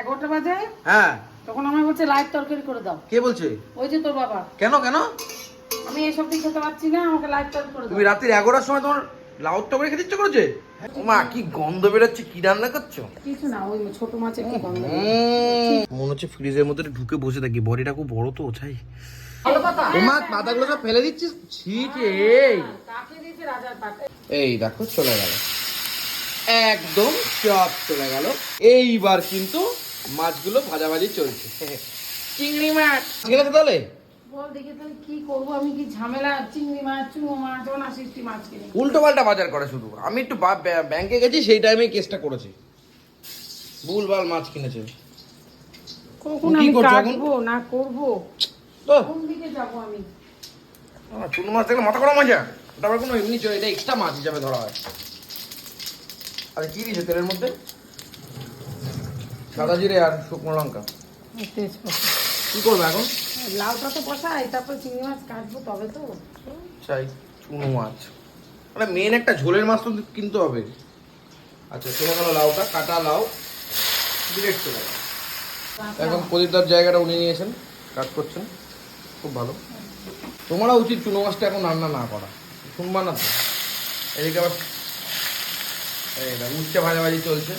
এগারোটা বাজে? হ্যাঁ। তখন আমার বলছে লাইট তরকারি করে দাও। কে বলছে? ওই যে তোর বাবা। কেন কেন? আমি এসব দিক খেতে পারছি না আমাকে লাইট তরকারি করে দাও। তুমি রাত্রির এগারোটার সময় তোমার লাউড টকরে খেতে ইচ্ছে করেছে? মা কি গন্ধ বেরোচ্ছে কি রান্না করছ? কিছু না ওই ছোট মাছের কি গন্ধ মনে হচ্ছে ফ্রিজের মধ্যে ঢুকে বসে থাকি বডিটা খুব বড় তো চাই মা পাতাগুলো সব ফেলে দিচ্ছিস? ছিট রাজার পাট এই দেখো চলে গেল। একদম চপ চলে গেল। এইবার কিন্তু মাছগুলো ভাজাভাজি চলছে। চিংড়ি মাছ। ঠিক আছে তাহলে? উল্টো পাল্টা বাজার করে শুধু। আমি একটু ব্যাংকে গেছি সেই টাইমে কেসটা করেছি। ভুলভাল মাছ কিনেছে। কখন আমি কাটবো না করব? তো। কোন দিকে যাব আমি? চুনো মাছ দেখলে মাথা গরম হয়ে যায়। ওটা আবার কোনো এমনি চলে এটা এক্সট্রা মাছ হিসাবে ধরা হয়। আরে কি দিয়েছে তেলের মধ্যে? সাদা জিরে আর শুকনো লঙ্কা। কি করবে এখন? লাউটা তো বসাই তারপর চিংড়ি মাছ কাটবো তবে তো। চাই চুনো মাছ। মানে মেন একটা ঝোলের মাছ তো কিনতে হবে। আচ্ছা চলে গেল লাউটা কাটা লাউ ডিরেক্ট চলে গেল। এখন প্রদীপদার জায়গাটা উনি নিয়েছেন কাজ করছেন। খুব ভালো। তোমারও উচিত চুনো মাছটা এখন রান্না না করা। শুনবা না তো। এদিকে আবার না ভাজাভাজি চলছে।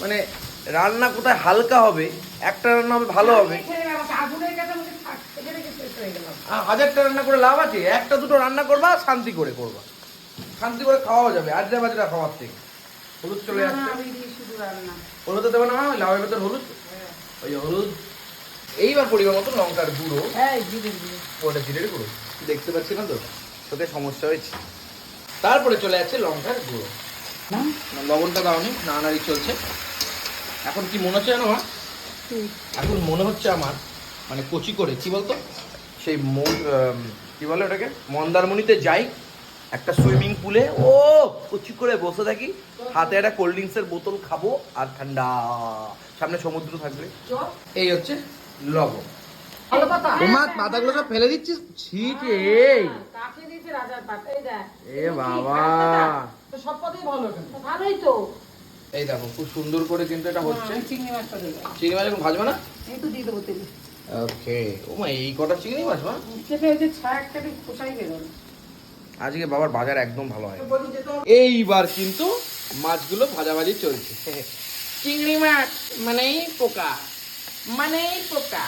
মানে রান্না কোথায় হালকা হবে একটা রান্না হবে ভালো হবে। হয়ে হাজারটা রান্না করে লাভ আছে একটা দুটো রান্না করবা শান্তি করে করবা। শান্তি করে খাওয়াও যাবে আজরা বাজরা খাওয়ার থেকে। হলুদ চলে রান্না। হলুদ দেবে না লাউয়ের ভেতর হলুদ। ওই হলুদ। এইবার পরিমাণ মতো লঙ্কার গুঁড়ো। হ্যাঁ জিরে ওটা জিরের গুঁড়ো। দেখতে পাচ্ছি না তো? তোকে সমস্যা হয়েছে। তারপরে চলে যাচ্ছে লঙ্কার গুঁড়ো। লবণটা দাওনি নাড়ানাড়ি চলছে। এখন কি মনে হচ্ছে জানো মা? এখন মনে হচ্ছে আমার মানে কচি করে কি বলতো? সেই মন- কি বলে ওটাকে? মন্দারমণিতে যাই একটা সুইমিং পুলে ও কচি করে বসে থাকি হাতে একটা কোল্ড ড্রিঙ্কসের বোতল খাব আর ঠান্ডা সামনে সমুদ্র থাকবে। এই হচ্ছে লবণ। তোমার পাতাগুলো সব ফেলে দিচ্ছিস? ছিট এই রাজার পাট এই দেখ। এ বাবা। তো সব কথাই ভালো ভালোই তো। এই দেখো খুব সুন্দর করে কিন্তু এটা হচ্ছে। চিংড়ি মাছটা দেবো। চিংড়ি মাছ এখন ভাজবে না? এই তো দিয়ে দেবো তেলে। ওকে। ও মা এই কটা চিংড়ি মাছ মা? চেপে ওই যে ছায়া খোসাই বেরোলো আজকে বাবার বাজার একদম ভালো হয়। এইবার কিন্তু মাছগুলো ভাজাভাজি চলছে। চিংড়ি মাছ মানেই পোকা। মানেই পোকা।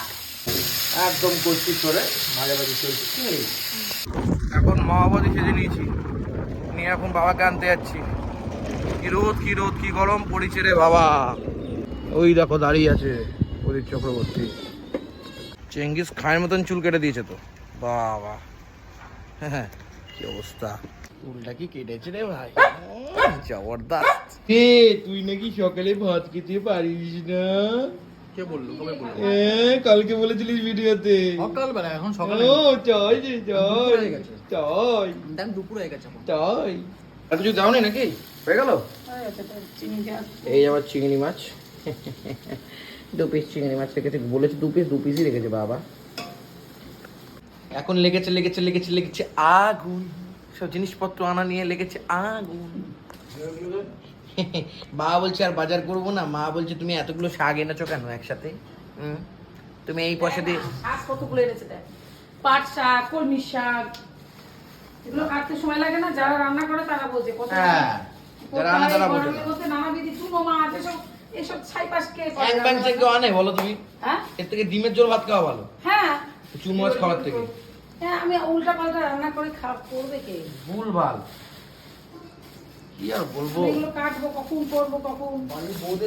একদম কষ্টি করে ভাজাভাজি চলছে। চিংড়ি এখন মহাবাদি সেজে নিয়েছি। নিয়ে এখন বাবাকে আনতে যাচ্ছি। কি রোদ কি রোদ কি গরম পড়েছে রে বাবা। ওই দেখো দাঁড়িয়ে আছে প্রদীপ চক্রবর্তী। চেঙ্গিস খায়ের মতন চুল কেটে দিয়েছে তো। বাবা। হ্যাঁ কি অবস্থা। চুলটা কি কেটেছে রে ভাই? জবরদস্ত। তুই নাকি সকালে ভাত খেতে পারিস না? কে বলল? কবে বলল? হ্যাঁ কালকে বলেছিলিস ভিডিওতে। সকালবেলা এখন সকালে। ও হয়ে গেছে। চাই দেখ দুপুর হয়ে গেছে এখন। আর কিছু দাও নাকি? হয়ে গেল? হয়ে এই আবার চিংড়ি মাছ। দু পিস চিংড়ি মাছ রেখেছে। বলেছে দু পিস দু পিসই রেখেছে বাবা। এখন লেগেছে লেগেছে লেগেছে লেগেছে আগুন। সব জিনিসপত্র আনা নিয়ে লেগেছে আগুন। বাবা বলছে আর বাজার করব না। মা বলছে তুমি এতগুলো শাক এনেছো কেন একসাথে? তুমি এই পয়সা দিয়ে শাক কতগুলো এনেছে দেখ। পাট শাক কলমি শাক এগুলো কাটতে সময় লাগে না। যারা রান্না করে তারা বোঝে। কত হ্যাঁ যারা আনা তারা বোঝে নানাবিধি চুনো মাছ এসব এসব ছাইপাশ কে এক ব্যাংক থেকে আনে বলো তুমি। হ্যাঁ? এর থেকে ডিমের জল ভাত খাওয়া ভালো। হ্যাঁ। চুন মাছ খাওয়ার থেকে। হ্যাঁ আমি উল্টা পাল্টা রান্না করে খাওয়া করবে কে? ভুল ভালো। কি আর বলব? কাটবো কখন করব কখন?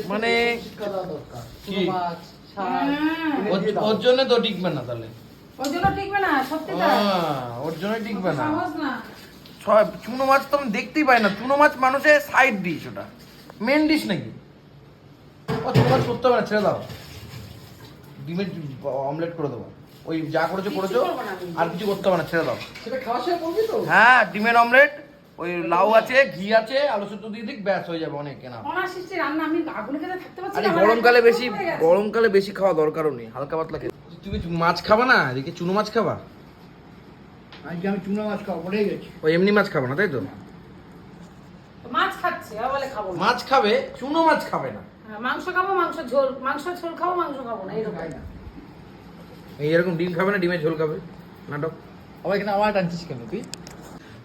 মানে কি? হ্যাঁ, ওর- ওর জন্য তো টিকবে না তাহলে। জন্য টিকবে না সত্যি হ্যাঁ, ওর জন্য টিকবে না। সব চুনো মাছ তো আমি দেখতেই পাই না। চুনো মাছ মানুষের সাইড ডিশ ওটা। মেন ডিশ নাকি? ও চুনো মাছ করতে হবে না ছেড়ে দাও। ডিমের অমলেট করে দেবো। ওই যা করেছ করেছ। আর কিছু করতে হবে না ছেড়ে দাও। সেটা খাওয়ার সময় বলবি তো? হ্যাঁ ডিমের অমলেট ওই লাউ আছে ঘি আছে আলু সেদ্ধ দিয়ে দিক ব্যাস হয়ে যাবে অনেক কেনা। রান্না আমি আগুনে খেতে থাকতে পারছি আরে না, আমার গরমকালে বেশি গরমকালে বেশি খাওয়া দরকারও নেই হালকা পাতলা খেতে। তুমি মাছ খাবা না? এদিকে চুনো মাছ খাবা? আজকে আমি চুনো মাছ খাব পড়ে গেছি। ওই এমনি মাছ খাবা না তাই তো? মাছ খাচ্ছে আর বলে খাব মাছ খাবে চুনো মাছ খাবে না। হ্যাঁ, মাংস খাব মাংস ঝোল মাংস ঝোল খাব মাংস খাব না এরকম। এই এরকম ডিম খাবে না ডিমের ঝোল খাবে। নাটক। আবার এখানে আবার টানছিস কেন তুই?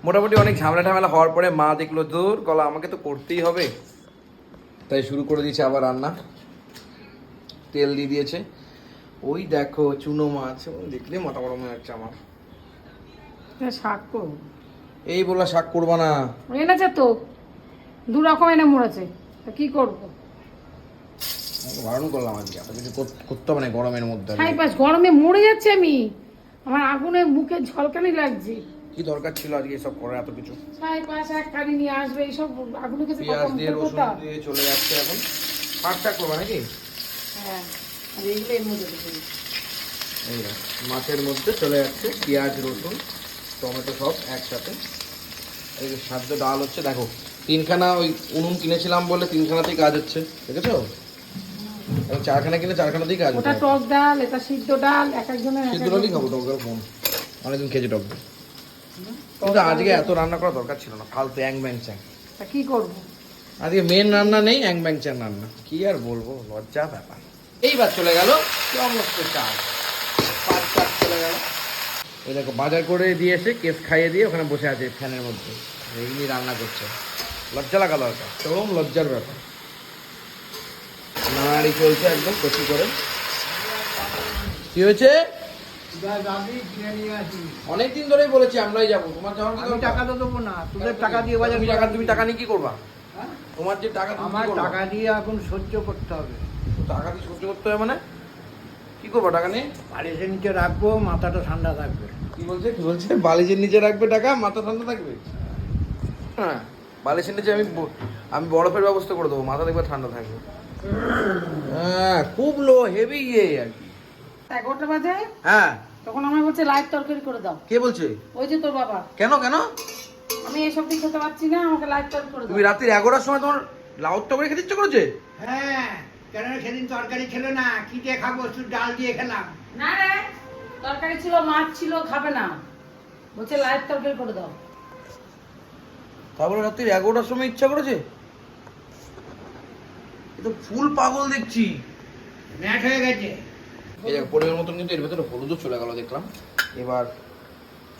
মোটামুটি অনেক ঝামেলা ঝামেলা হওয়ার পরে মা দেখল দূর গলা আমাকে তো করতেই হবে। তাই শুরু করে দিয়েছে আবার রান্না। তেল দিয়ে দিয়েছে। ওই দেখো চুনো মাছ দেখলে মাথা বড় মনে হচ্ছে আমার। শাক করব এই বললা শাক করবা না। এনেছে তো। দু রকম এনে মরেছে। তা কি করব? বারণ করলাম আজকে এত কিছু করতে হবে না গরমের মধ্যে। পাস গরমে মরে যাচ্ছে আমি। আমার আগুনে মুখে ঝলকানি লাগছে। কি দরকার ছিল আজকে সব করার এত কিছু? ছাই পাশ এক কানি নিয়ে আসবে এইসব আগুনে কিছু পেঁয়াজ দিয়ে রসুন দিয়ে চলে যাচ্ছে এখন। টাক করবা নাকি? হ্যাঁ আর এইগুলো এর মধ্যে এই মাছের মধ্যে চলে যাচ্ছে পেঁয়াজ রসুন টমেটো সব একসাথে। এই যে সাদ্য ডাল হচ্ছে দেখো তিনখানা ওই উনুন কিনেছিলাম বলে তিনখানাতেই কাজ হচ্ছে দেখেছ? চারখানা কিনে চারখানাতেই কাজ ওটা টক ডাল এটা সিদ্ধ ডাল এক একজনের সিদ্ধ ডালই খাব টক ডাল কম। অনেকদিন খেয়েছি টক ডাল। কিন্তু আজকে এত রান্না করা দরকার ছিল না ফালতু অ্যাং ব্যাং চ্যাং। তা কি করব? আজকে মেন রান্না নেই অ্যাং ব্যাং চ্যাং রান্না। কি আর বলব লজ্জা ব্যাপার। এইবার চলে গেল সমস্ত চাল। পাঁচ চাল চলে গেল। এই দেখো বাজার করে দিয়ে এসে কেস খাইয়ে দিয়ে ওখানে বসে আছে ফ্যানের মধ্যে। এগুলি রান্না করছে। লজ্জা লাগা দরকার চরম লজ্জার ব্যাপার। নাড়াড়ি চলছে একদম কচি করে। কি হয়েছে? অনেকদিন ধরেই বলেছি আমরাই যাব। তোমার কি আমি টাকা তো দেবো না। তোদের টাকা দিয়ে বাজার তুমি টাকা তুমি টাকা নিয়ে কি করবা? হ্যাঁ? তোমার যে টাকা আমার টাকা দিয়ে এখন সহ্য করতে হবে। টাকা দিয়ে সহ্য করতে হবে মানে? কি করব টাকা নিয়ে? বাড়িতে নিচে রাখব মাথাটা ঠান্ডা থাকবে। কি বলছে? কি বলছে? বালিশের নিচে রাখবে টাকা মাথা ঠান্ডা থাকবে? হ্যাঁ বালিশের নিচে আমি আমি বরফের ব্যবস্থা করে দেবো মাথা দেখবে ঠান্ডা থাকবে। হ্যাঁ খুব লো হেভি ইয়ে আর কি। এগারোটা বাজে। হ্যাঁ। তখন আমার বলছে লাইট তরকারি করে দাও। কে বলছে? ওই যে তোর বাবা। কেন কেন? আমি এসব দিয়ে খেতে পারছি না আমাকে লাইট তরকারি করে দাও। তুমি রাত্রির এগারোটার সময় তোমার লাউড টপরে খেতে ইচ্ছে করেছে? হ্যাঁ কেন সেদিন তরকারি ছিল না? কি দিয়ে খাব? শুধু ডাল দিয়ে খেলাম। না রে তরকারি ছিল মাছ ছিল খাবে না। বলছে লাইট তরকারি করে দাও। তারপরে রাত্রির এগারোটার সময় ইচ্ছা করেছে? এ তো ফুল পাগল দেখছি। ম্যাট হয়ে গেছে। এই দেখ পরিমাণ মতন কিন্তু এর ভেতরে হলুদও চলে গেল দেখলাম। এবার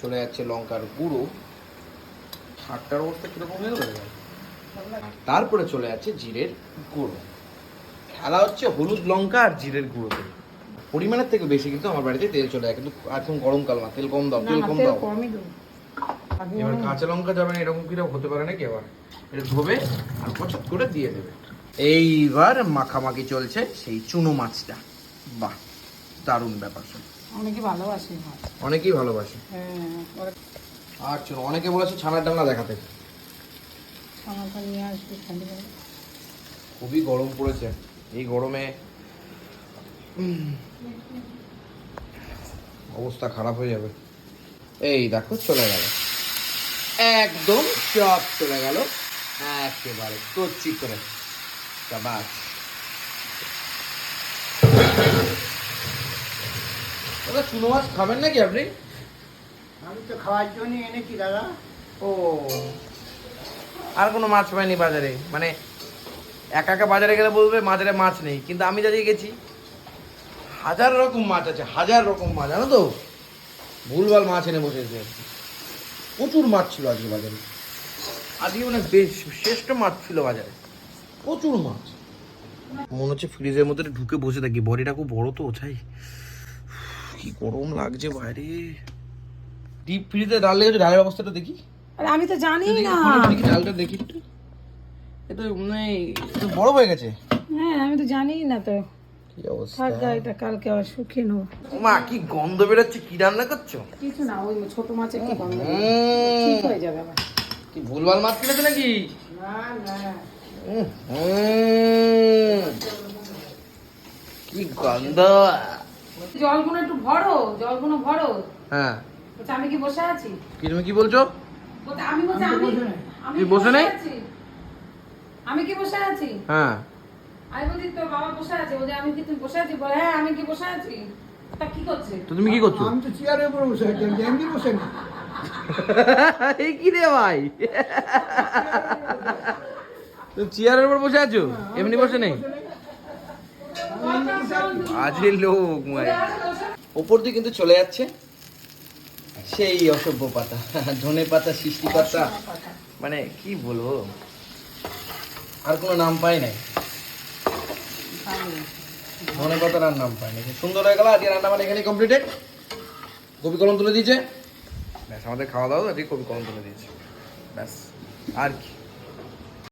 চলে যাচ্ছে লঙ্কার গুঁড়ো। শাকটার অবস্থা কীরকম হয়ে গেল? আর তারপরে চলে যাচ্ছে জিরের গুঁড়ো। খেলা হচ্ছে হলুদ লঙ্কা আর জিরের গুঁড়োতে। পরিমাণের থেকে বেশি কিন্তু আমার বাড়িতে তেল চলে যায় কিন্তু এখন গরমকাল না তেল কম দাও তেল কম দাও। এবার কাঁচা লঙ্কা যাবে না এরকম কীরকম হতে পারে নাকি এবার এটা ধোবে আর পছন্দ করে দিয়ে দেবে। এইবার মাখামাখি চলছে সেই চুনো মাছটা। বাহ! দারুণ ব্যাপার অনেকে ভালোবাসে অনেকেই ভালোবাসে। হ্যাঁ চুনো অনেকে বলেছে ছানার ডালনা দেখাতে। আমাকে নিয়ে আসবে খুবই গরম পড়েছে। এই গরমে অবস্থা খারাপ হয়ে যাবে। এই দেখো চলে গেল। একদম সব চলে গেল। একেবারে কচি করে। বাস দাদা চুনো মাছ খাবেন নাকি আপনি? আমি তো খাওয়ার জন্য এনেছি দাদা। ও। আর কোনো মাছ পাইনি বাজারে? মানে একা একা বাজারে গেলে বলবে বাজারে মাছ নেই কিন্তু আমি যাদের গেছি। হাজার রকম মাছ আছে হাজার রকম মাছ জানো তো? ভুলভাল মাছ এনে বসেছে। প্রচুর মাছ ছিল আজকে বাজারে। আজকে মানে বেশ শ্রেষ্ঠ মাছ ছিল বাজারে। প্রচুর মাছ। মনে হচ্ছে ফ্রিজের মধ্যে ঢুকে বসে থাকি বডিটা খুব বড় তো ছাই। কি গরম লাগছে বাইরে। ডিপ ফ্রিজে ডাল লেগেছে ডালের অবস্থাটা দেখি। আরে আমি তো জানি না। দেখি ডালটা দেখি। একটু এ তো মানে এ তো বড় হয়ে গেছে। হ্যাঁ আমি তো জানি না তো। কি অবস্থা? থাক এটা কালকে আবার শুকিয়ে নেব। মা কি গন্ধ বেরোচ্ছে কি রান্না করছ? কিছু না ওই ছোট মাছ একটু গন্ধ ঠিক হয়ে যাবে আবার। কি ভুলভাল মাছ কিনেছে নাকি? না না। উম, কি গন্ধ। জলগুলো একটু ভরো জলগুলো ভরো। হ্যাঁ। বলছে আমি কি বসে আছি? কি তুমি কি বলছো? আমি বলছি আমি আমি বসে নেই। আমি কি বসে আছি? হ্যাঁ। আমি বলছি তোর বাবা বসে আছে। বলছে আমি কি তুমি বসে আছি? বলে হ্যাঁ আমি কি বসে আছি? তা কি করছে? তো তুমি কি করছ? আমি তো চেয়ারের উপরে বসে আছি আমি এমনি বসে নি এই কি রে ভাই? তুমি চেয়ারের উপর বসে আছো? এমনি বসে নেই। বাজে লোক ওপর দিয়ে কিন্তু চলে যাচ্ছে সেই অসভ্য পাতা ধনে পাতা সৃষ্টি পাতা। মানে কি বলব? আর কোনো নাম পাই নাই। ধনে পাতার আর নাম পাই নাই। সুন্দর হয়ে গেল আজকে রান্না মানে এখানে কমপ্লিটেড কপি কলম তুলে দিয়েছে। ব্যাস আমাদের খাওয়া দাওয়া আজকে কপি কলম তুলে দিয়েছে। ব্যাস আর কি?